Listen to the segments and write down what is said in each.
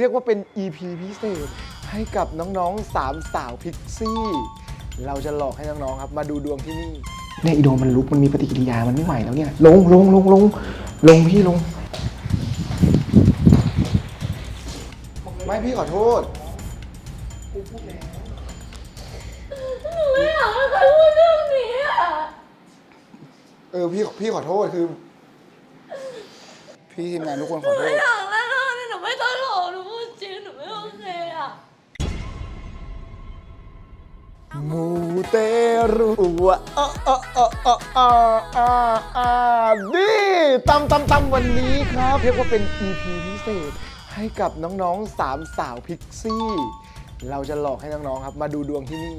เรียกว่าเป็น EP พิเศษให้กับน้องๆสามสาวพิกซี่ เราจะหลอกให้น้องๆครับ มาดูดวงที่นี่เนี่ยอีโดมันลุกมันมีปฏิกิริยามันไม่ไหวแล้วเนี่ย ลงลงลงลงลงพี่ลง ไม่พี่ขอโทษไม่อยากให้ใครพูดเรื่องนี้อะเออพี่พี่ขอโทษคือ พี่ทีมงานทุกคนขอโทไม่ษ อยากแล้วนะห มูเตรูวะอะอะอะอะอะอะอะนี่ตำตำตำวันนี้ครับ เรียกว่าเป็น EP พิเศษ ให้กับน้องๆสามสาวพิกซี่ เราจะหลอกให้น้องๆครับ มาดูดวงที่นี่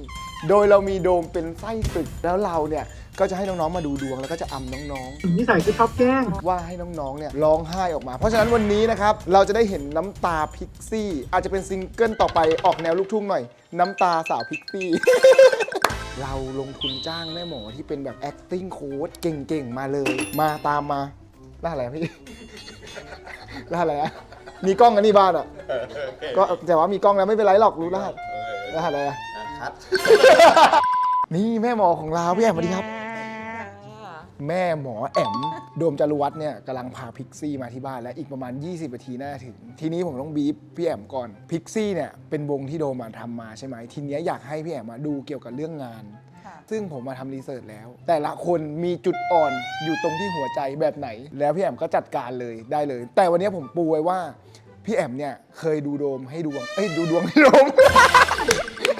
โดยเรามีโดมเป็นไส้ศึกแล้วเราเนี่ยก็จะให้น้องๆมาดูดวงแล้วก็จะอำน้องๆนิสัยคือชอบแกล้งว่าให้น้องๆเนี่ยร้องไห้ออกมา เพราะฉะนั้นวันนี้นะครับเราจะได้เห็นน้ำตาพิกซี่ อาจจะเป็นซิงเกิลต่อไปออกแนวลูกทุ่งหน่อย น้ำตาสาวพิกซี่ เราลงทุนจ้างแม่หมอที่เป็นแบบ acting coach เก่งๆ มาเลย มาตามมาล่าอะไรอะพี่ ล่าอะไรอะมีกล้องกันนี่บ้านอะก็แต่ว่ามีกล้องแล้วไม่เป็นไรหรอกรู้รหัสรหัสอะไรอะ คัดนี่แม่หมอของเราพี่แอมสวัสดีครับ แม่หมอแอมโดมจารุวัฒน์เนี่ยกำลังพาพิกซี่มาที่บ้านแล้วอีกประมาณ 20นาทีน่าจะถึง ทีนี้ผมต้องบีบพี่แอมก่อนพิกซี่เนี่ยเป็นวงที่โดมมาทำมาใช่ไหมทีเนี้ยอยากให้พี่แอมมาดูเกี่ยวกับเรื่องงานซึ่งผมมาทำรีเสิร์ชแล้ว แต่ละคนมีจุดอ่อนอยู่ตรงที่หัวใจแบบไหน แล้วพี่แอมก็จัดการเลยได้เลย แต่วันนี้ผมปูไว้ว่า พี่แอมเนี่ยเคยดูโดมให้ดวง เอ้ยดูดวงให้โดมเค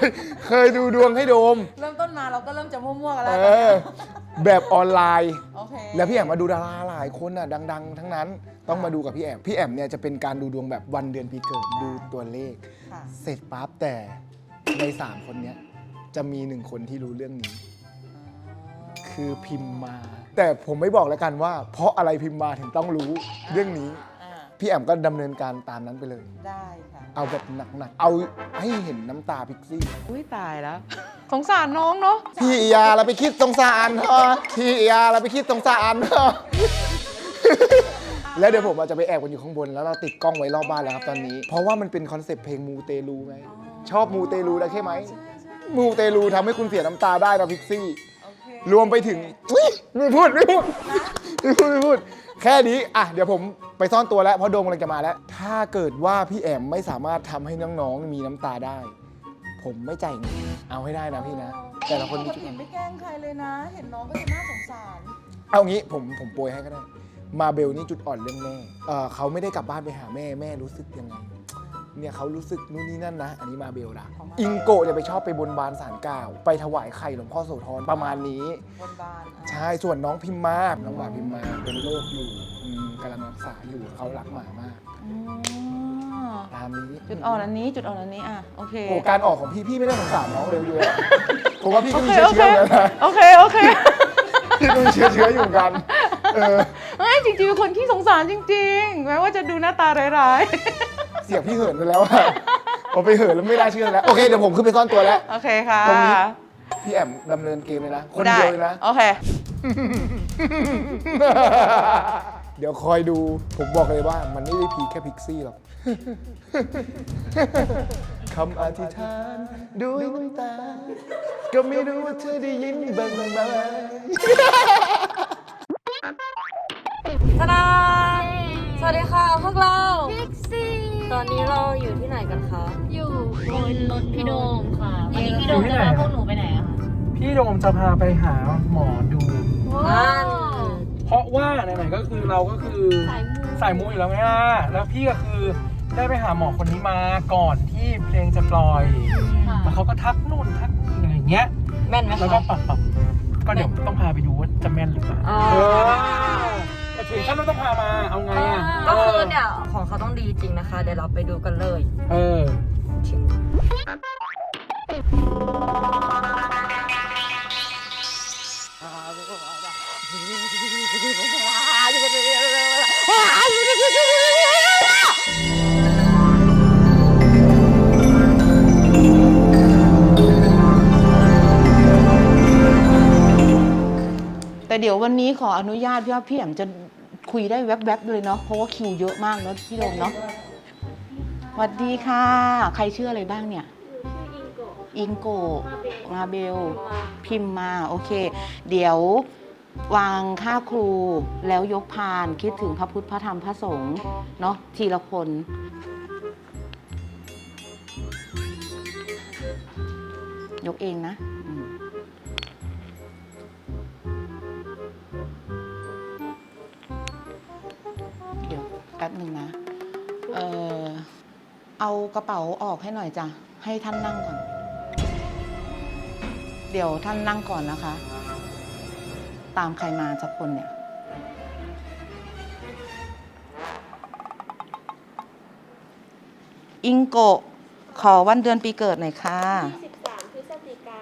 ยเคยดูดวงให้โดม เริ่มต้นมาเราก็เริ่มจะมั่วๆกันเอแล้วอแบบออนไลน์ โอเคแล้วพี่แอมมาดูดาราหลายคนอะดัง ๆ ทั้งนั้น ต้องมาดูกับพี่แอมพี่แอมเนี่ยจะเป็นการดูดวงแบบวันเดือนปีเกิดดูตัวเลข ค่ะ เสร็จปั๊บแต่ในสามคนเนี้ยจะมีหนึ่งคนที่รู้เรื่องนี้ คือพิมพ์มา แต่ผมไม่บอกแล้วกันว่า เพราะอะไรพิมพ์มาถึงต้องรู้เรื่องนี้อ่า พี่แอมก็ดำเนินการตามนั้นไปเลย ได้ค่ะ เอาแบบหนักๆ เอาให้เห็นน้ำตาพิกซี่ อุ้ยตายแล้ว สงสารน้องเนาะ พี่อยาเราไปคิดสงสารเธอพี่อยาเราไปคิดสงสารเธอแล้วเดี๋ยวผมอาจจะไปแอบกันอยู่ข้างบน แล้วเราติดกล้องไว้รอบบ้านแล้วครับตอนนี้ เพราะว่ามันเป็นคอนเซปต์เพลงมูเตลูไง ชอบมูเตลูแล้วใช่ไหม มูเตลูทำให้คุณเสียน้ำตาได้นะพิกซี่โอเครวมไปถึงอุ๊ยไม่พูดไม่พูดไม่พูดไม่พูด แค่นี้อะเดี๋ยวผมไปซ่อนตัวแล้วเพราะโดมกำลังจะมาแล้ว ถ้าเกิดว่าพี่แอมไม่สามารถทำให้น้องๆมีน้ำตาได้ ผมไม่จ่ายเงินเอาให้ได้นะพี่นะ แต่ละคนมีปกจุดติไม่แกล้งใครเลยนะ เห็นน้องก็จะน่าสงสาร เอางี้ผมผมโปรยให้ก็ได้ มาเบลนี่จุดอ่อนเรื่องแม่เออเขาไม่ได้กลับบ้านไปหาแม่แม่รู้สึกยังไง เนี่ยเขารู้สึกนู่นนี่นั่นนะ อันนี้มาเบลละของมาอิงโกะเนี่ยไปชอบไปบนบานสารกล่าว ไปถวายไข่หลวงพ่อโสธรประมาณนี้ บนบานอะใช่ ส่วนน้องพิมมาน้องหมาพิมมาเป็นโรคอยู่อืมกำลังรักษาอยู่เขารักหมามากอ๋อตามนี้จุดอ่อนอันนี้จุดอ่อนอันนี้อะโอเค โอ้การออกของพี่พี่ไม่ได้สงสารน้องเร็วอยู่แล้วผมว่าพี่โอก็มีเคเชื้อโอเคเชื้ออยู่แล้วนะโอเค โอเค พี่ก็มีเชื้อเชื้ออยู่เหมือนกัน เออเฮ้ยจริงๆเป็นคนขี้สงสารจริง ๆ แม้ว่าจะดูหน้าตาร้ายเสียงพี่เหินไปแล้วอะพอไปเหินแล้วไม่ได้เชื่อแล้ว โอเค เดี๋ยวผมขึ้นไปซ่อนตัวแล้วๆโอเคค่ะตรงนี้ พี่แอมดำเนินเกมเลยนะ คนเดียวเลยนะ โอเค เดี๋ยวคอยดู ผมบอกเลยว่ามันไม่ได้พีคแค่พิกซี่หรอก คำอธิษฐานด้วยน้ำตา ก็ไม่รู้ว่าเธอได้ยินบ้างไหมตาดาสวัสดีค่ะพวกเรา พิกซี่ ตอนนี้เราอยู่ที่ไหนกันคะ อยู่บนรถพี่โดมค่ะวันนี้พี่โดมจะพาพวกหนูไปไหนอะคะพี่โดมจะพาไปหาหมอดูนั่นเพราะว่าไหนๆก็คือเราก็คือสายมูสายมูอยู่แล้วไงล่ะแล้วพี่ก็คือได้ไปหาหมอคนนี้มาก่อนที่เพลงจะปล่อย ค่ะแล้วเขาก็ทักนู่นทักนี่อะไรอย่างเงี้ย แม่นไหมแล้วก็คะ ปรับปรับก็เดี๋ยวต้องพาไปดูว่าจะแม่นหรือเปล่าอ๋อ เออแต่ ถึงขั้นว่ต้องพามา เอาไงอะก็คือเนี่ยของเขาต้องดีจริงนะคะ เดี๋ยวเราไปดูกันเลยเออแต่เดี๋ยววันนี้ขออนุญาตพี่ว่าพี่แอมจะ คุยได้แวบๆเลยเนาะเพราะว่าคิวเยอะมากเนาะพี่โดมเนาะสวัสดีค่ะ ใครชื่ออะไรบ้างเนี่ยอิงโกะมาเบล พิมพ์มา โอเค เดี๋ยววางค่าครูแล้วยกพานคิดถึงพระพุทธพระธรรมพระสงฆ์เนาะทีละคน ยกเองนะ ป๊บหนึ่งนะ เออเอากระเป๋าออกให้หน่อยจ้ะ ให้ท่านนั่งก่อน เดี๋ยวท่านนั่งก่อนนะคะ ตามใครมาสักคนเนี่ย อิงโกะขอวันเดือนปีเกิดหน่อยค่ะ13พฤศจิกา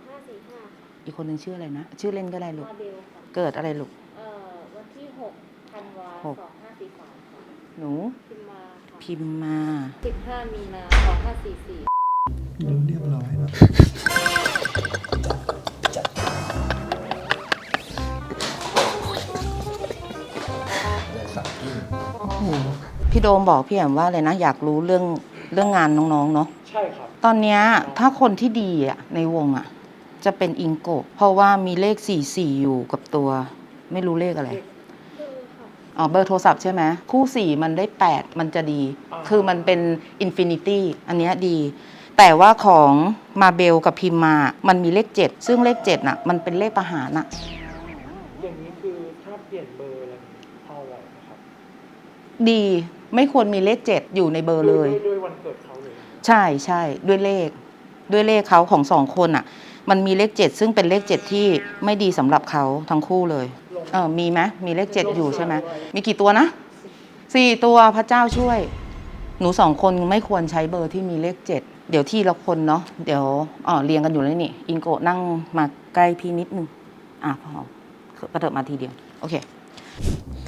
2545ค่ะอีกคนหนึ่งชื่ออะไรนะ ชื่อเล่นก็ได้ลูก มาเบลค่ะเกิดอะไรลูก เอ่อวันที่6ธันวาหก2543ค่ะ หนู พิมมาค่ะพิมพ์มา 15 มีนา2544เรียบร้อยแล้วพี่โดมบอกพี่แอมว่าเลยนะ อยากรู้เรื่องเรื่องงานน้องๆเนาะ ใช่ครับ ตอนเนี้ยถ้าคนที่ดีอะในวงอะจะเป็นอิงโกะเพราะว่ามีเลข 44 อยู่กับตัว ไม่รู้เลขอะไร อ๋อเบอร์โทรศัพท์ใช่ไหมคู่ 4 มันได้ 8 มันจะดีอ่าคือมันเป็นอินฟินิตี้อันเนี้ยดี แต่ว่าของมาเบลกับพิมมามันมีเลข 7 ซึ่งเลข7น่ะมันเป็นเลขประหารน่ะอย่างนี้คือถ้าเปลี่ยนเบอร์อะไรพอไหวนะครับดีไม่ควรมีเลข 7 อยู่ในเบอร์เลย ด้วยด้วยวันเกิดเขาเลย ใช่ใช่ด้วยเลข ด้วยเลขเขาของสองคนอะ มันมีเลขเจ็ดซึ่งเป็นเลขเจ็ดที่ไม่ดีสำหรับเขาทั้งคู่เลย เออมีไหมมีเลขเจ็ดอยู่ใช่ไหมมีกี่ตัวนะสี่ตัวพระเจ้าช่วย หนูสองคนไม่ควรใช้เบอร์ที่มีเลขเจ็ดเดี๋ยวที่ละคนเนาะเดี๋ยวอ๋อเรียงกันอยู่เลยนี่ อิงโกะนั่งมาใกล้พี่นิดนึงอะพอกระเถิบมาทีเดียว โอเค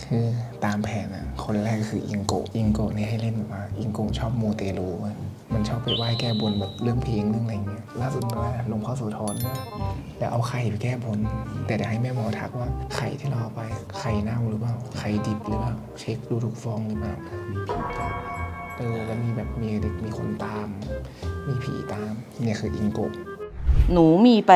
คือตามแผนอะคนแรกคืออิงโกะอิงโกะนี่ให้เล่นแบบว่าอิงโกะชอบมูเตลูเว้ย มันชอบไปไหว้แก้บนแบบเรื่องเพลงเรื่องอะไรเงี้ยล่าสุดว่าหลวงพ่อโสธรแล้วเอาไข่ไปแก้บน แต่เดี๋ยวให้แม่หมอทักว่าไข่ที่เราเอาไปไข่เน่าหรือเปล่าไข่ดิบหรือเปล่าเช็คดูทุกฟองหรือเปล่ามีผีตามเออแล้วมีแบบมีเด็กมีคนตาม มีผีตามเนี่ยคืออิงโกะหนูมีไป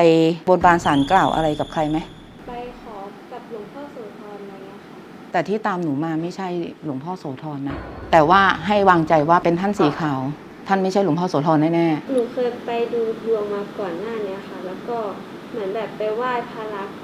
บนบานสารกล่าวอะไรกับใครไหมไปขอกับหลวงพ่อโสธรอะไรเงี้ยค่ะแต่ที่ตามหนูมาไม่ใช่หลวงพ่อโสธรนะแต่ว่าให้วางใจว่าเป็นท่านสีขาว ท่านไม่ใช่หลวงพ่อโสธรแน่หนูเคยไปดูดวงมาก่อนหน้าเนี้ยค่ะ แล้วก็เหมือนแบบไปไหว้พระลักษมณ์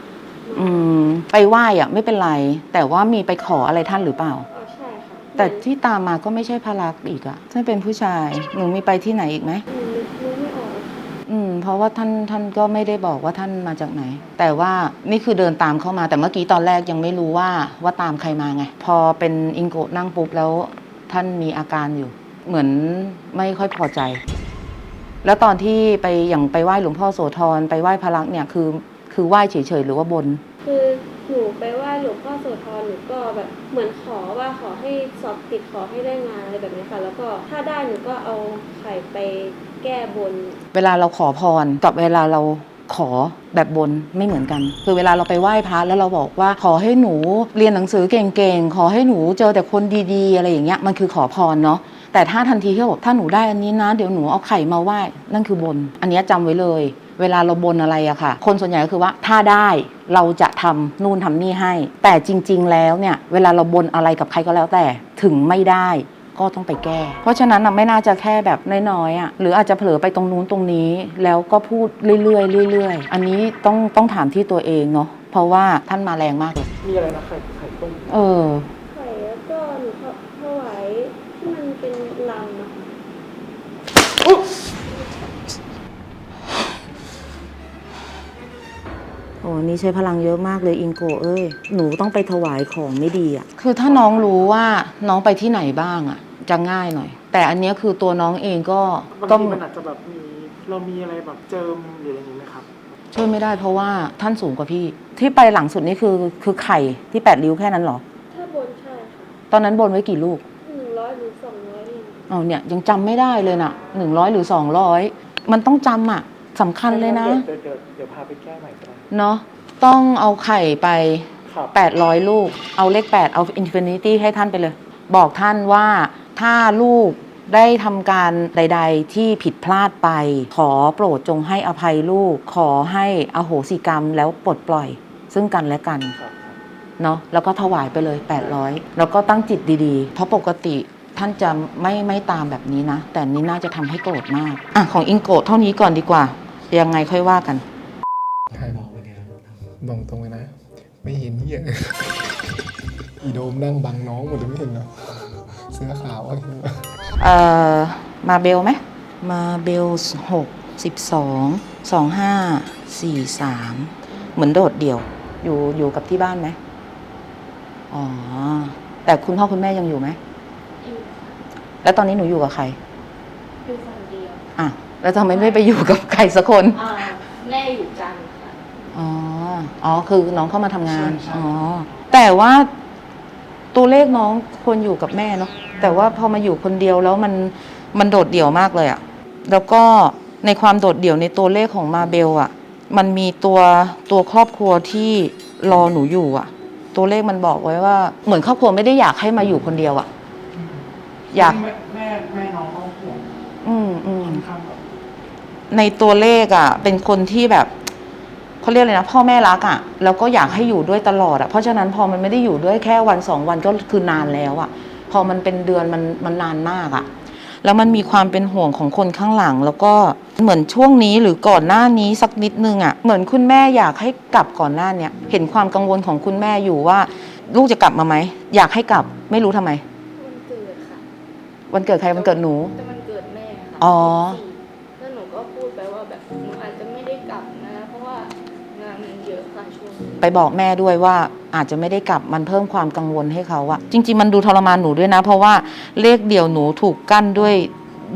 มาๆอืม ไปไหว้อะไม่เป็นไร แต่ว่ามีไปขออะไรท่านหรือเปล่า อ๋อใช่ค่ะแต่ที่ตามมาก็ไม่ใช่พระลักษมณ์อีกอะท่านเป็นผู้ชาย หนูมีไปที่ไหนอีกไหม หนูนึกไม่ออกค่ะอืม เพราะว่าท่านท่านก็ไม่ได้บอกว่าท่านมาจากไหน แต่ว่านี่คือเดินตามเข้ามา แต่เมื่อกี้ตอนแรกยังไม่รู้ว่าว่าตามใครมาไง พอเป็นอิงโกะนั่งปุ๊บแล้วท่านมีอาการอยู่ เหมือนไม่ค่อยพอใจ แล้วตอนที่ไปอย่างไปไหว้หลวงพ่อโสธรไปไหว้พระลักษมณ์เนี่ยคือคือไหว้เฉยๆหรือว่าบน คือหนูไปไหว้หลวงพ่อโสธรหนูก็แบบเหมือนขอว่าขอให้สอบติดขอให้ได้งานอะไรแบบนี้ค่ะ แล้วก็ถ้าได้หนูก็เอาไข่ไปแก้บน เวลาเราขอพรกับเวลาเราขอแบบบนไม่เหมือนกัน คือเวลาเราไปไหว้พระแล้วเราบอกว่าขอให้หนูเรียนหนังสือเก่งๆ ขอให้หนูเจอแต่คนดีๆ อะไรอย่างเงี้ยมันคือขอพรเนาะ แต่ถ้าทันทีที่เราบอกถ้าหนูได้อันนี้นะ เดี๋ยวหนูเอาไข่มาไหว้นั่นคือบน อันเนี้ยจำไว้เลย เวลาเราบนอะไรอะค่ะ คนส่วนใหญ่ก็คือว่าถ้าได้เราจะทำนู่นทำนี่ให้ แต่จริง ๆ แล้วเนี่ยเวลาเราบนอะไรกับใครก็แล้วแต่ถึงไม่ได้ก็ต้องไปแก้ เพราะฉะนั้นน่ะไม่น่าจะแค่แบบน้อยๆอะหรืออาจจะเผลอไปตรงนู้นตรงนี้ แล้วก็พูดเรื่อยๆเรื่อยๆ อันนี้ต้องต้องถามที่ตัวเองเนาะเพราะว่าท่านมาแรงมากเลยมีอะไรนะไข่ไข่ต้มเออ ไข่แล้วก็หนูถวายที่มันเป็นลังนะคะ โอ้นี่ใช้พลังเยอะมากเลยอิงโกเอ้ย หนูต้องไปถวายของไม่ดีอะ คือถ้าน้องรู้ว่าน้องไปที่ไหนบ้างอะ จะง่ายหน่อย แต่อันเนี้ยคือตัวน้องเองก็บางก็ทีมันอาจจะแบบมีเรามีอะไรแบบเจิมหรืออะไรอย่างนี้ไหมครับ ช่วยไม่ได้เพราะว่าท่านสูงกว่าพี่ ที่ไปหลังสุดนี่คือคือไข่ที่แปดริ้วแค่นั้นเหรอ ถ้าบนใช่ค่ะตอนนั้นบนไว้กี่ลูกหนึ่งร้อยหรือสองร้อยเองเอาเนี่ยยังจำไม่ได้เลยน่ะหนึ่งร้อยหรือสองร้อยมันต้องจำอะ สำคัญเลยนะ เดี๋ยวเดี๋ยวเดี๋ยวพาไปแก้ใหม่ก็ได้เนาะต้องเอาไข่ไป ครับ800 ลูก เอาเลข 8 เอาอินฟินิตี้ให้ท่านไปเลย บอกท่านว่าถ้าลูกได้ทำการใด ๆ ที่ผิดพลาดไป ขอโปรดจงให้อภัยลูก ขอให้อโหสิกรรมแล้วปลดปล่อย ซึ่งกันและกันเนาะแล้วก็ถวายไปเลย 800 แล้วก็ตั้งจิตดีๆ เพราะปกติท่านจะไม่ไม่ตามแบบนี้นะ แต่นี้น่าจะทำให้โกรธมาก อะ ของอิงโกรธเท่านี้ก่อนดีกว่า ยังไงค่อยว่ากันใครบอกบอกตรงเลยนะ ไม่เห็นเหี้ยอีโดมนั่งบังน้องหมดเลยไม่เห็นเหรอเสื้อขาวอะเห็นปะเอ่อ มาเบลไหม มาเบลหกสิบสองสองห้าสี่สามเหมือนโดดเดี่ยว อยู่อยู่กับที่บ้านไหมอ๋อ แต่คุณพ่อคุณแม่ยังอยู่ไหม อยู่แล้วตอนนี้หนูอยู่กับใคร อยู่คนเดียว อะ แล้วทำไมไม่ไปอยู่กับใครสักคนอ่าแม่อยู่จันทร์ค่ะอ๋ออ๋อคือน้องเข้ามาทำงานอ๋อแต่ว่าตัวเลขน้องควรอยู่กับแม่เนาะแต่ว่าพอมาอยู่คนเดียวแล้วมันมันโดดเดี่ยวมากเลยอะแล้วก็ในความโดดเดี่ยวในตัวเลขของมาเบลอะมันมีตัวตัวครอบครัวที่รอหนูอยู่อะตัวเลขมันบอกไว้ว่าเหมือนครอบครัวไม่ได้อยากให้มาอยู่คนเดียวอะอยาก แม่แม่แม่น้องก็ห่วงอืมอืม ค่อนข้างแบบ ในตัวเลขอะ่ะ เป็นคนที่แบบเขาเรียกเลยนะ พ่อแม่รักอะ่ะแล้วก็อยากให้อยู่ด้วยตลอดอะ่ะเพราะฉะนั้นพอมันไม่ได้อยู่ด้วยแค่วันสองวันก็คือนานแล้วอะ่ะ พอมันเป็นเดือนมันมันนานมากอะ่ะ แล้วมันมีความเป็นห่วงของคนข้างหลัง แล้วก็เหมือนช่วงนี้หรือก่อนหน้านี้สักนิดนึงอะ่ะเหมือนคุณแม่อยากให้กลับก่อนหน้าเนี้ยเห็นความกังวลของคุณแม่อยู่ว่า ลูกจะกลับมาไหมอยากให้กลับไม่รู้ทำไม วันเกิดค่ะวันเกิดใครวันเกิดหนูแต่มันเกิดแม่ค่ะอ๋อแล้วางานมันเยอะค่ะช่วงนี้ไปบอกแม่ด้วยว่าอาจจะไม่ได้กลับมันเพิ่มความกังวลให้เขาอะจริง ๆ มันดูทรมานหนูด้วยนะ เพราะว่าเลขเดี่ยวหนูถูกกั้นด้วย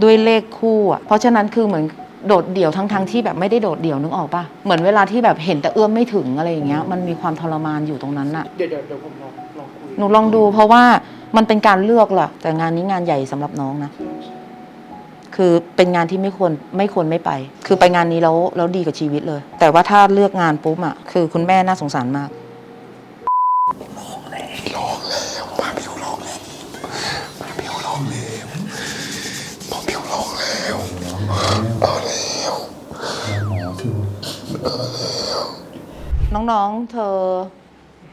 ด้วยเลขคู่อะเพราะฉะนั้นคือเหมือนโดดเดี่ยวทั้งๆที่แบบไม่ได้โดดเดี่ยวนึกออกปะเหมือนเวลาที่แบบเห็นแต่เอื้อมไม่ถึงอะไรอย่างเงี้ยมันมีความทรมานอยู่ตรงนั้นอะเดี๋ยวเดี๋ยวเดี๋ยวผมลองลองคุยหนูลองดูเพราะว่ามันเป็นการเลือกล่ะ แต่งานนี้งานใหญ่สำหรับน้องนะ คือเป็นงานที่ไม่ควรไม่ควรไม่ไป คือไปงานนี้แล้วแล้วดีกับชีวิตเลย แต่ว่าถ้าเลือกงานปุ๊บอะคือคุณแม่น่าสงสารมากมาเบลร้องแล้วมาเบลร้องแล้วมาเบลร้องแล้วเอาแล้วน้องๆ เธอ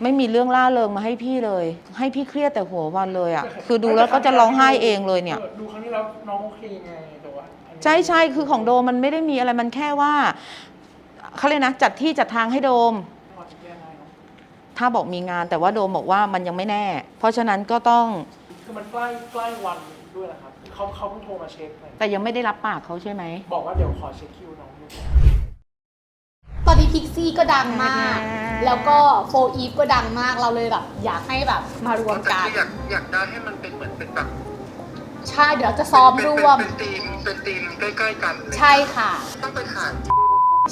ไม่มีเรื่องล่าเริงมาให้พี่เลย ให้พี่เครียดแต่หัววันเลยอะ่ะ คือดูแล้วก็จะร้องไห้เองเลยเนี่ย ดูครั้งที่แล้วน้องโอเคไงแต่ว่าอันนี้ใช่ใช่คือของโดมมันไม่ได้มีอะไรมันแค่ว่าเขาเลยกนะจัดที่จัดทางให้โดม พอจะแก้ได้เนอะถ้าบอกมีงานแต่ว่าโดมบอกว่ามันยังไม่แน่ เพราะฉะนั้นก็ต้องคือมันใกล้ใกล้วันด้วยแหละครับเขาเขาเพิ่งโทรมาเช็คเลยแต่ยังไม่ได้รับปากเขาใช่ไหม บอกว่าเดี๋ยวขอเช็คคิวน้องดูก่อนตอนนี้ พิกซี่ก็ดังมาก แล้วก็โฟอีฟก็ดังมากเราเลยแบบ อยากให้แบบมารวมกัน อยากอยากได้ให้มันเป็นเหมือนเป็นแบบใช่เดี๋ยวจะซ้อมเป็นร่วม เป็นทีมเป็นทีมใกล้ๆกันเลยใช่ค่ะ ต้องไปถ่าย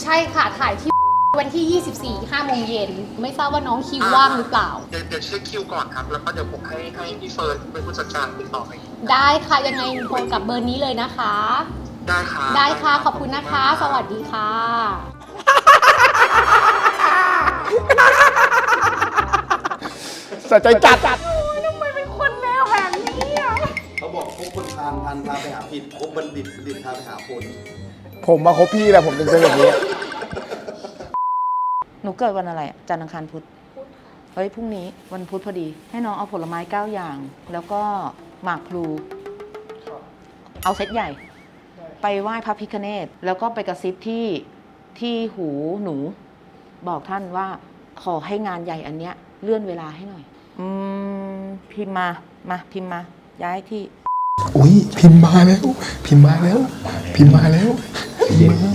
ใช่ค่ะถ่ายที่วันที่ 24 5โมงเย็น ไม่ทราบว่าน้องคิวว่างหรือเปล่า เดี๋ยวเดี๋ยวเช็คคิวก่อนครับ แล้วก็เดี๋ยวผมให้ให้พี่เฟิร์นเป็นผู้จัดการติดต่อให้ได้ค่ะ ยังไงโทรกับเบอร์นี้เลยนะคะ ได้ค่ะ ได้ค่ะ ขอบคุณนะคะ สวัสดีค่ะ สะใจจัดเขาบอกพบคนพาลพันพาไปหาผิดพบบัณฑิตบัณฑิตพาไปหาผลผมมาคบพี่แหละผมถึงเป็นแบบนี้ หนูเกิดวันอะไรอะจันทร์อังคารพุธเฮ้ยพรุ่งนี้วันพุธพอดี ให้น้องเอาผลไม้เก้าอย่าง แล้วก็หมากพลูครับเอาเซตใหญ่ได้ไปไหว้พระพิคเนตแล้วก็ไปกระซิบที่ที่หูหนู บอกท่านว่าขอให้งานใหญ่อันเนี้ยเลื่อนเวลาให้หน่อย อืมพิมพ์มา มาพิมพ์มา ย้ายที่ อุ้ยพิมพ์มาแล้ว พิมพ์มาแล้ว พิมพ์มาแล้วพิมพ์มา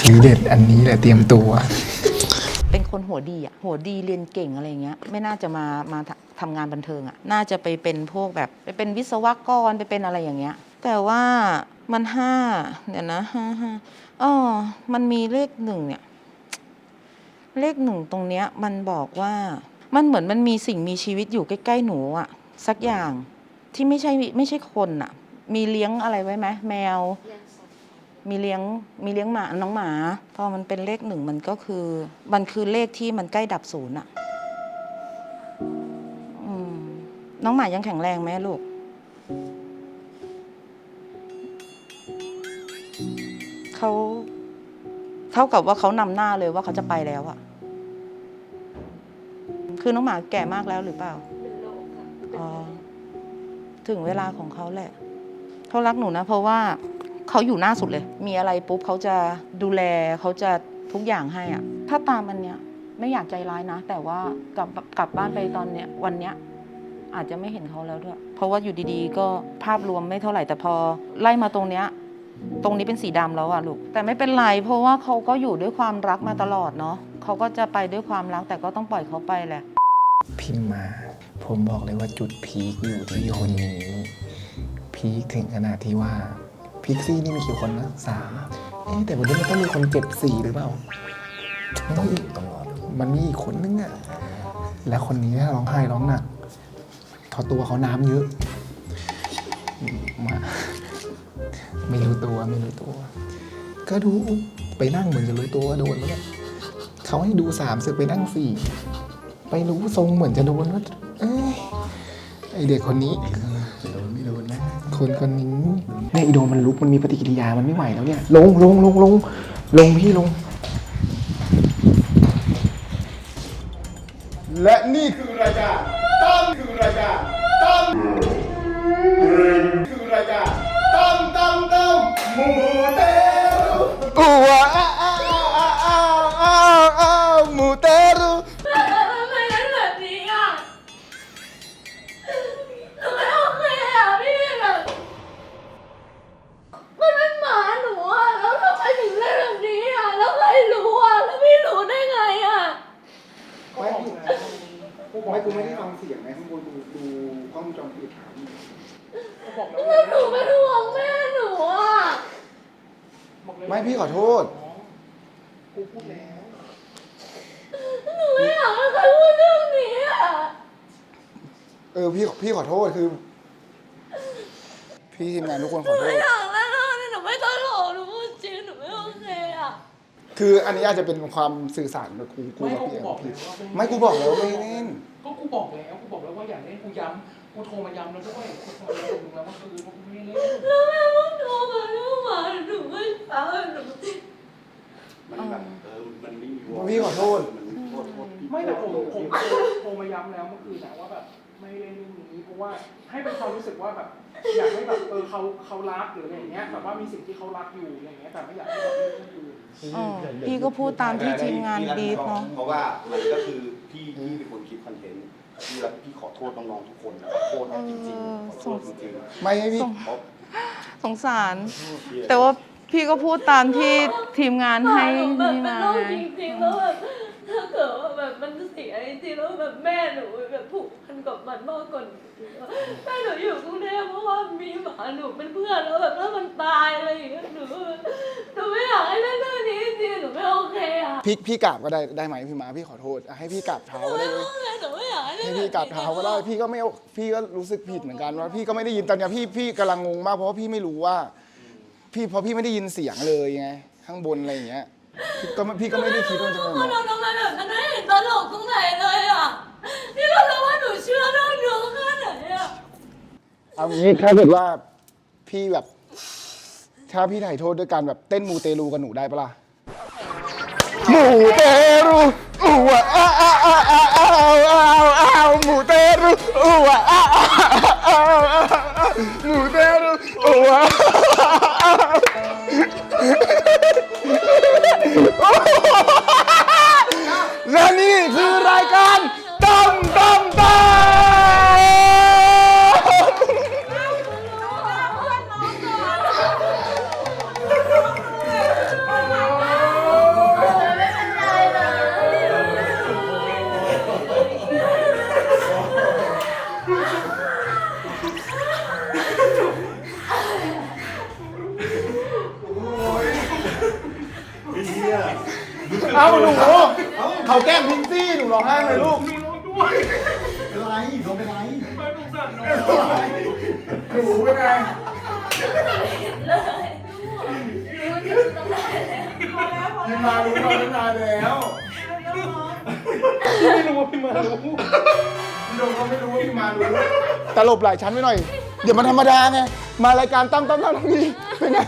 ทีเด็ดอันนี้แหละเตรียมตัว เป็นคนหัวดีอะหัวดีเรียนเก่งอะไรเงี้ย ไม่น่าจะมามาทำทำงานบันเทิงอะน่าจะไปเป็นพวกแบบไปเป็นวิศวกรไปเป็นอะไรอย่างเงี้ย แต่ว่ามันห้าเดี๋ยวนะห้าห้าอ๋อมันมีเลขหนึ่งเนี่ย เลขหนึ่งตรงเนี้ยมันบอกว่ามันเหมือนมันมีสิ่งมีชีวิตอยู่ใกล้ๆหนูอะสักอย่างที่ไม่ใช่ไม่ใช่คนอะมีเลี้ยงอะไรไว้ไหมแมว มีเลี้ยงมีเลี้ยงหมาน้องหมา พอมันเป็นเลขหนึ่งมันก็คือ มันคือเลขที่มันใกล้ดับศูนย์อะน้องหมายังแข็งแรงไหมลูกเขา เท่ากับว่าเขานำหน้าเลยว่าเขาจะไปแล้วอะคือน้องหมาแก่มากแล้วหรือเปล่าเป็นโรคค่ะอ๋อถึงเวลาของเขาแหละเขารักหนูนะ เพราะว่าเขาอยู่หน้าสุดเลย มีอะไรปุ๊บเขาจะดูแลเขาจะทุกอย่างให้อะถ้าตามอันเนี้ยไม่อยากใจร้ายนะ แต่ว่ากลับกลับบ้านไปตอนเนี้ยวันเนี้ยอาจจะไม่เห็นเขาแล้วด้วย เพราะว่าอยู่ดีๆ ก็ภาพรวมไม่เท่าไหร่แต่พอไล่มาตรงเนี้ย ตรงนี้เป็นสีดำแล้วอะลูก แต่ไม่เป็นไรเพราะว่าเขาก็อยู่ด้วยความรักมาตลอดเนาะเขาก็จะไปด้วยความรักแต่ก็ต้องปล่อยเขาไปแหละ พิมมา ผมบอกเลยว่าจุดพีคอยู่ที่คนนี้ พีคถึงขนาดที่ว่าพิกซี่นี่มีกี่คนนะสามเอ๊ะแต่วันนี้มันต้องมีคนเจ็บสี่หรือเปล่าต้องอีกมันมีอีกคนนึงอะและคนนี้ร้องไห้ร้องหนักทอตัวเขาน้ำเยอะมา ไม่รู้ตัวไม่รู้ตัว ก็ดูไปนั่งเหมือนจะรู้ตัวว่าโดนแล้วเนี่ยเขาให้ดูสามสึกไปนั่งสี่ไปรู้ทรงเหมือนจะโดนว่าเอ้ยไอเด็กคนนี้โดนไม่โดนนะคนคนนี้เนี่ยไอโดนมันลุกมันมีปฏิกิริยามันไม่ไหวแล้วเนี่ย ลงลงลงลงลงพี่ลง และนี่คือรายการ ข้างบนดูดูกล้องวงจรปิดถามแล้วหนูเป็นห่วงแม่หนูอะไม่พี่ขอโทษหนูไม่อยากให้ใครพูดเรื่องนี้อะ เออพี่พี่ขอโทษคือ พี่ทีมงานทุกคนขอโทไม่ษ อยากเล่นเรื่องนี้หนูไม่ตลกหนูพูดจริงหนูไม่โอเคอะ คืออันนี้อาจจะเป็นความสื่อสารกับกูกูไม่กับก็พี่กูบอกพี่แล้วว่าไม่กูบอกแล้วไม่เล่น ก็กูบอกแล้วกูบอกแล้วว่าอย่าเล่นกูย้ำกูโทรมาย้ำแล้วด้วยกูโทรมาย้ำแล้วเมื่อคืนว่ากูไม่เล่นแล้วแม่พูโทรมาเรื่องหมาหนูไม่ฟังหนูมันแบบเออมันไม่มีวอพี่ขอโทษ มันโทษโทษพี่ไม่แต่ผมผมโทรมาย้ำแล้วเมื่อคืนนะว่าแบบไม่เล่นเรื่องนี้เพราะว่าให้เป็นความรู้สึกว่าแบบอยากให้แบบเออเขาเขารักหรืออะไรอย่างเงี้ยแบบว่ามีสิ่งที่เขารักอยู่อะไรอย่างเงี้ยแต่ไม่อยากให้แบบเล่นเรื่องอื่นพี่ก็พูดตามที่ทีมงานบีบเนาะเพราะว่ามันก็คือ พี่พี่เป็นคนคิดคอนเทนต์พี่รักพี่ขอโทษน้องๆทุกคนนะขอโทษจริงๆขอโทษจริงๆไม่ให้พี่เพราะสงสารแต่ว่าพี่ก็พูดตามที่ทีมงานให้หนูแบบนี่เป็นมาโรคไงจริงๆแล้วแบบถ้าเกิดว่าแบบมันเสียจริงๆแล้วแบบแม่หนูแบบผูกพัน กับมันมากกว่าแม่หนูอยู่กรุงเทพเพราะว่ามีหมาหนูเป็นเพื่อนแล้วแบบถ้ามันตายอะไรอย่างเงี้ยหนูหนูไม่อยากให้เล่นเรื่องนี้จริงๆหนูไม่โอเคอะพี่พี่กราบก็ได้ได้ไหมพี่มาพี่ขอโทษอะให้พี่กราบเท้าก็ได้เลยหนูไม่อยากให้เล่นให้พี่กราบเท้าก็ได้พี่ก็ไม่พี่ก็รู้สึกผิดเหมือนกันว่าพี่ก็ไม่ได้ยินตอนเนี้ยพี่พี่กำลังงงมากเพราะว่าพี่ไม่รู้ว่า พี่เพราะพี่ไม่ได้ยินเสียงเลยไงข้างบนอะไรอย่างเงี้ยพี่ก็ไม่พี่ก็ไม่ได้คิดว่าจะเป็นคุณแบบทำทำไมแบบนั้นไม่เห็นตลกตรงไหนเลยอะนี่ก็รู้ว่าหนูเชื่อเรื่องหนูแค่ไหนอะ เอางี้ถ้าเกิดว่าพี่แบบ ถ้าพี่ถ่ายโทษด้วยการแบบเต้นมูเตลูกับหนูได้ปะล่ะมูเตลูอ้วอ้าวอ้าวอ้าวอ้าวอ้าวอ้าวหมูเตลูอ้วอ้าวอ้าวอ้าวอ้าวหมูเตลูอ้วอ้าว อาหนูเขาแกล้งพิงซี่หนูร้องไห้เลยลูกเป็นไรเขาเป็นไรหนูเป็นไงพี่มารู้มาตั้งนานแล้วไม่รู้ว่าพี่มารู้พี่โดมเขาไม่รู้ว่าพี่มารู้ตลบหลายชั้นไว้หน่อย เดี๋ยวมันธรรมดาไง มารายการตั้มตั้มตั้มนี่เป็นไง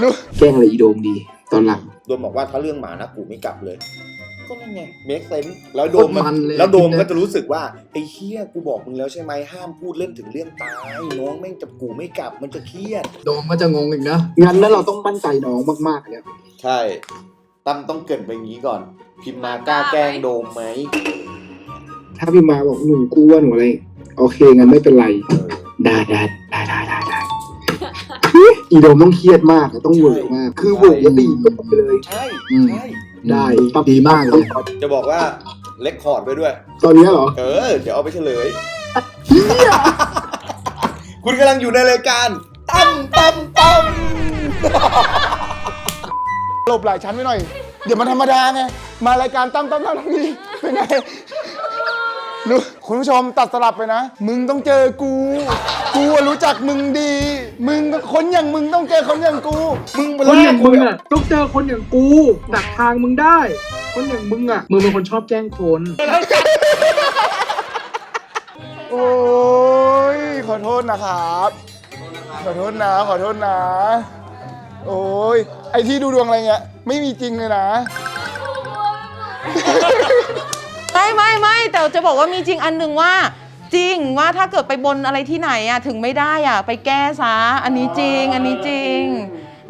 รู้แกล้งอะไรอีโดมดี ตอนหลัง โดมบอกว่าถ้าเรื่องหมานะกูไม่กลับเลย ก็นั่นไง make sense แล้วโดมโคตรมันเลยแล้วโดมจริงๆก็จะรู้สึกว่าไอ้เฮียกูบอกมึงแล้วใช่ไหมห้ามพูดเล่นถึงเรื่องตายน้องแม่งจะกูไม่กลับมันจะเครียด โดมก็จะงงอีกนะงั้นแล้วเราต้องมั่นใจน้องมากๆเนี่ยใช่ตั้มต้องเกรินไปงี้ก่อน พิมพ์มากล้าแกล้งโดมไหมถ้าพี่มาบอกหนูกลัวหนูอะไร โอเคงั้นไม่เป็นไรเออได้ได้ได้ได้ได้ได้ อีโดมต้องเครียดมากต้องเวอร์มาก คือเวอร์จะตีก็ไปเลย ใช่อืมใช่ได้ดีมากเลย จะบอกว่าเลคคอร์ดไว้ด้วย ตอนนี้เหรอเออ เดี๋ยวเอาไปเฉลย คุณกำลังอยู่ในรายการตั้มตั้มตั้มหลบหลายชั้นไว้หน่อย เดี๋ยวมันธรรมดาไง มารายการตั้มตั้มตั้มทั้งนี้เป็นไง รู้คุณผู้ชมตัดสลับไปนะ มึงต้องเจอกู กูอะรู้จักมึงดี มึงคนอย่างมึงต้องเจอคนอย่างกู มึงคนอย่างมึงอะอะต้องเจอคนอย่างกูดักทางมึงได้ คนอย่างมึงอะมึงเป็นคนชอบแกล้งคนโอ้ยขอโทษนะครับ ขอโทษนะ ขอโทษนะ โอ้ยไอที่ดูดวงอะไรเงี้ยไม่มีจริงเลยนะ แต่จะบอกว่ามีจริงอันหนึ่งว่า จริงว่าถ้าเกิดไปบนอะไรที่ไหนอะถึงไม่ได้อะไปแก้ซะอันนี้จริง อันนี้จริง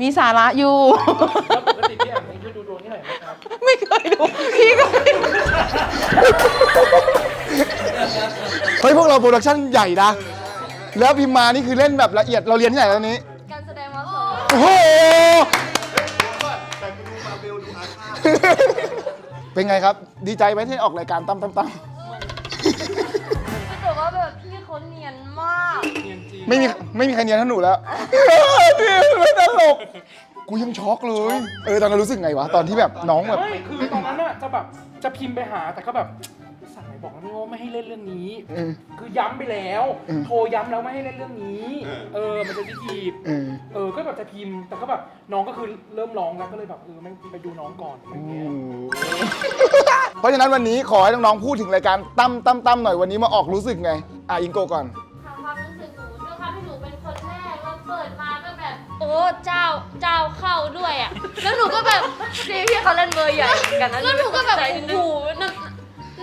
มีสาระอยู่ แล้วปกติพี่แอมนี่คือดูดวงที่ไหนไหมครับไม่เคยดูพี่ก็ไม่ดูเฮ้ยพวกเราโปรดักชั่นใหญ่นะ แล้วพิมมานี่คือเล่นแบบละเอียดเราเรียนที่ไหนแล้วนี้การแสดงมาสอนโอ้โหแต่กูดูมาเบลดูอาฆาตเป็นไงครับ ดีใจไหมที่ออกรายการตั้มตั้มตั้ม แต่ว่าแบบพี่เขาเนียนมาก ไม่มีไม่มีใครเนียนเท่าหนูแล้วเนี่ยไม่ตลก กูยังช็อกเลย เออตอนนั้นรู้สึกไงวะ ตอนที่แบบน้องแบบ ไม่คือตอนนั้นน่ะจะแบบจะพิมพ์ไปหาแต่ก็แบบสั่งไหน บอกแล้วไม่ว่าไม่ให้เล่นเรื่องนี้ เออ คือย้ำไปแล้ว เออ โทรย้ำแล้วไม่ให้เล่นเรื่องนี้ เออมันจะดีทีบเออเออ ก็แบบจะพิมพ์ แต่ก็แบบน้องก็คือเริ่มร้องแล้วก็เลยแบบเออไม่ไปดูน้องก่อนอะไรเงี้ย เพราะฉะนั้นวันนี้ขอให้น้องๆพูดถึงรายการตั้มตั้มตั้มหน่อยวันนี้มาออกรู้สึกไง อะอิงโกก่อน ถามความรู้สึกหนูด้วยความที่หนูเป็นคนแรกแล้วเปิดมาก็แบบ โอ้เจ้าเจ้าเข้าด้วยอะ แล้วหนูก็แบบ พี่พี่เขาเล่นเบอร์ใหญ่กันนะแล้วหนูก็แบบโอ้โหนั่ง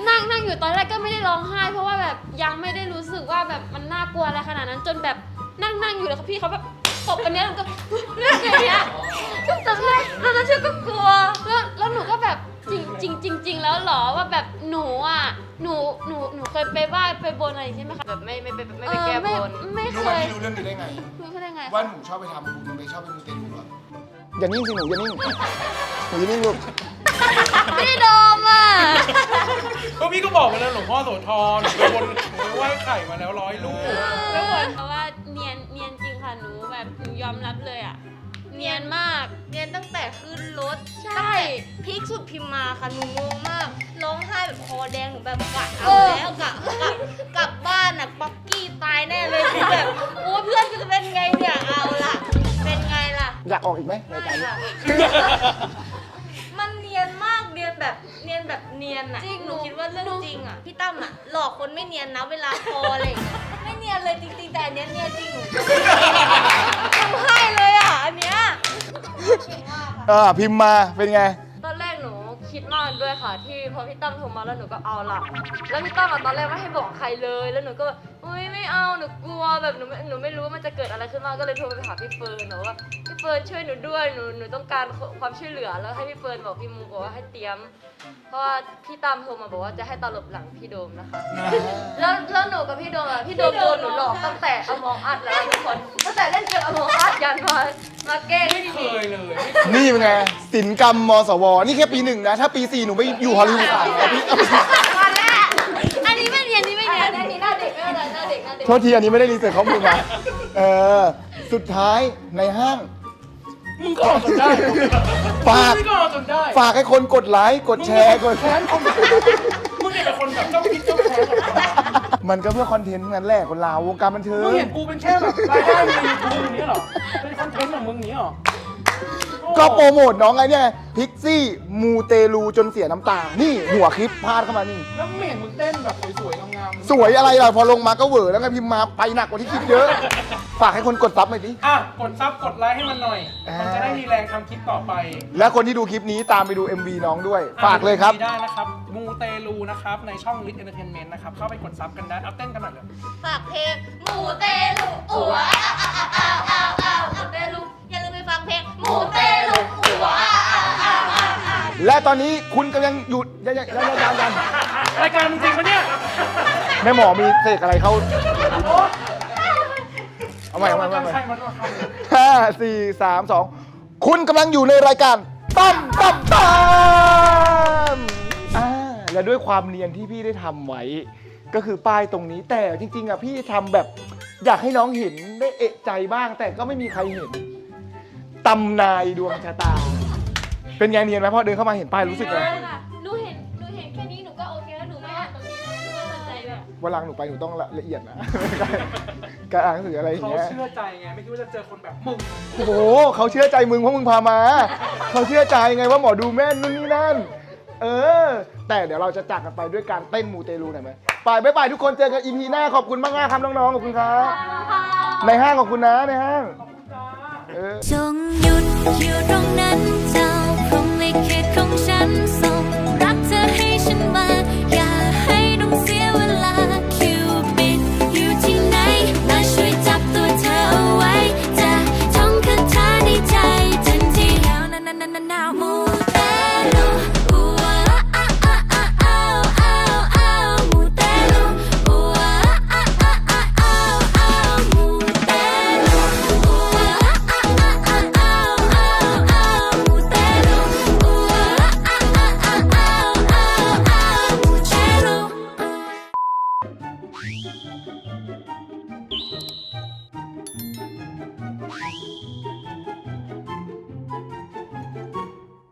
นั่งนั่งอยู่ตอนแรกก็ไม่ได้ร้องไห้ เพราะว่าแบบยังไม่ได้รู้สึกว่าแบบมันน่ากลัวอะไรขนาดนั้น จนแบบนั่งนั่งอยู่แล้วพี่เขาแบบตบอันเนี้ยแล้วก็เรื่องอย่างเงี้ยก็ตอนแรกตอนนั้นฉันก็กลัวแล้วแล้วหนูก็แบบจริงจริงจริงจริงแล้วเหรอว่าแบบหนูอะหนูหนูหนูเคยไปไหว้ไปบนอะไรใช่ไหมคะแบบไม่ไม่ไปไม่เอไปอแก้บไม่นไม่เครู้ไหมยพี่รู้เรื่องนี้ได้ไง รู้เขาได้ไงว่าหนูชอบไปทำบุญมึงไปชอบไปมูเตลูเหรออย่านิ่งสิหนูอย่านิ่งหนูอย่านิ่งลูก ไม่ได้โดมอะ ก็พี่ก็บอกมาแล้วหลวงพ่อโสธรหนูไปบนหนูไปไหว้ไข่มาแล้วร้อยลูกแล้วบอกเพราะว่าเนียนเนียนจริงค่ะหนูแบบหนูยอมรับเลยอะ เนียนมาก เรียนตั้งแต่ขึ้นรถใช่พีคสุดพิมพ์มาค่ะหนูงงมาก ร้องไห้แบบคอแดงหนูแบบกะเอเอาอแล้วกะกะกลับบ้านอะป๊อกกี้ตายแน่เลยคือแบบโอ้เพื่อนกูจะเป็นไงเนี่ยเอาล่ะ เป็นไงล่ะอยากออกอีกไหมรายการนี้มัน แบบเนียนแบบเนียนอะจริงหนูหนูคิดว่าเรื่องหนู จริงอะพี่ตั้มอะหลอกคนไม่เนียนนะเวลาคออะไรอย่างเงี้ยไม่เนียนเลยจริงๆแต่อันเนี้ยเนียนจริงหนูทำให้เลยอะอันเนี้ย เออพิมพ์มาเป็นไง ตอนแรกหนูคิดมากด้วยค่ะ ที่พอพี่ตั้มโทรมาแล้วหนูก็เอาละแล้วพี่ตั้มอะตอนแรกไม่ให้บอกใครเลย แล้วหนูก็แบบอุ้ยไม่เอาหนูกลัวแบบหนูไม่หนูไม่รู้ว่ามันจะเกิดอะไรขึ้นมาก็เลยโทรไปหาพี่เฟิร์นหนูว่าพี่ เฟิร์นช่วยหนูด้วยหนูหนูต้องการความช่วยเหลือแล้วให้พี่เฟิร์นบอกพี่มูบอกว่าให้เตรียม เพราะว่าพี่ตั้มโทรมาบอกว่าจะให้ตลบหลังพี่โดมนะคะ แล้วแล้วหนูกับพี่โดมอะพี่โดมโดนหนูหลอกตั้งแต่อมองอัดแล้วทุกคนตั้งแต่เล่นเกมอมองอัดยันมามาแกล้งไม่พี่เคดียเลย นี่เป็นไงศิลปกรรมมสว นี่แค่ปีหนึ่งนะ ถ้าปีสี่หนูไปอยู่ฮอลลีวูดเอาปีเอาปีวันแรกอันนี้ไม่เนียนนี่ไม่เนียนอันนี้หน้าเด็กไม่เป็นไรหน้าเด็กหน้าเด็กโทษทีอันนี้ไม่ได้รีเสิร์ชข้อมูลมาเออสุดท้ายในห้าง มึงก็เอาจนได้ฝาก มึงก็เอาจนได้ฝากให้คนกดไลค์กดแชร์กด แค้นคนมึงเนี่ยเป็นคนแบบเจ้าพิษเจ้าแค้นแบบมันก็เพื่อคอนเทนต์ทั้งนั้นแหละคนลาววงการบันเทิมึงง เห็นกูเป็นแค่แบบรายได้ในยูทูบอย่างนี้เหรอเป็นคอนเทนต์ของมึงอย่างนี้เหรอโอ้ ก็โปรโมทน้องไงเนี่ยพิกซี่มูเตลูจนเสียน้ำตา นี่หัวคลิปพาดเข้ามานี่ แล้วไม่เห็นมึงเต้นแบบสวยๆงามๆสวยอะไรล่ะพอลงมาก็เหวอแล้วไงพิมพ์มาไปหนักกว่าที่คิดเยอะ ฝากให้คนกดซับหน่อยดิ อะกดซับกดไลค์ให้มันหน่อยอ่ามัมันจะได้มีแรงทำคลิปต่อไปและคนที่ดูคลิปนี้ตามไปดู MV น้องด้วย ฝากเลยครับ อะได้นะครับมูเตลูนะครับในช่อง Lit Entertainment นะครับเข้าไปกดซับกันได้เอาเต้นกันหน่อยเลย ฝากเพลงหมูเตลูอัวอ้าวอ้าวอ้าวอ้าว เตลูอย่าลืมไปฟังเพลงหมูเตลูอัวอ้าอาอาอาและตอนนี้คุณกำลังหยุดยังยังยังยังยังรายการจริงปะเนี่ย แม่หมอมีเสกอะไรเขาเอาใหม่เอาใหม่เอาใหม่ห้าสี่สามสองคุณกำลังอยู่ในรายการตั้มตั้มตั้มอ่าและด้วยความเนียนที่พี่ได้ทำไว้ ก็คือป้ายตรงนี้แต่จริงๆอะพี่ทำแบบ อยากให้น้องเห็นได้เอะใจบ้าง แต่ก็ไม่มีใครเห็นตำนายดวงชะตา เป็นไงเนียนไหมพอเดินเข้ามาเห็นป้ายรู้สึกไงหนูเห็นหนูเห็นแค่นี้หนูก็โอเคแล้วหนูไม่อ่านตรงนี้เลยหนูก็สนใจแบบวันหลังหนูไปหนูต้องละเอียดนะการอ่านหนังสืออะไรอย่างเขาเงี้ย เชื่อใจไง ไม่คิดว่าจะเจอคนแบบมึง โอ้โหเขาเชื่อใจมึงเพราะมึงพามา เขาเชื่อใจไงว่าหมอดูแม่นนู่นนี่นั่น เออ แต่เดี๋ยวเราจะจากกันไปด้วยการเต้นมูเตลูหน่อยไหมไปบ๊ายบายทุกคนเจอกันอีพีหน้าขอบคุณมากๆครับน้องๆขอบคุณครับในห้างขอบคุณนะในห้างเออ จงหยุดอยู่ตรงนั้นเจ้าพรหมลิขิตของฉันส่ง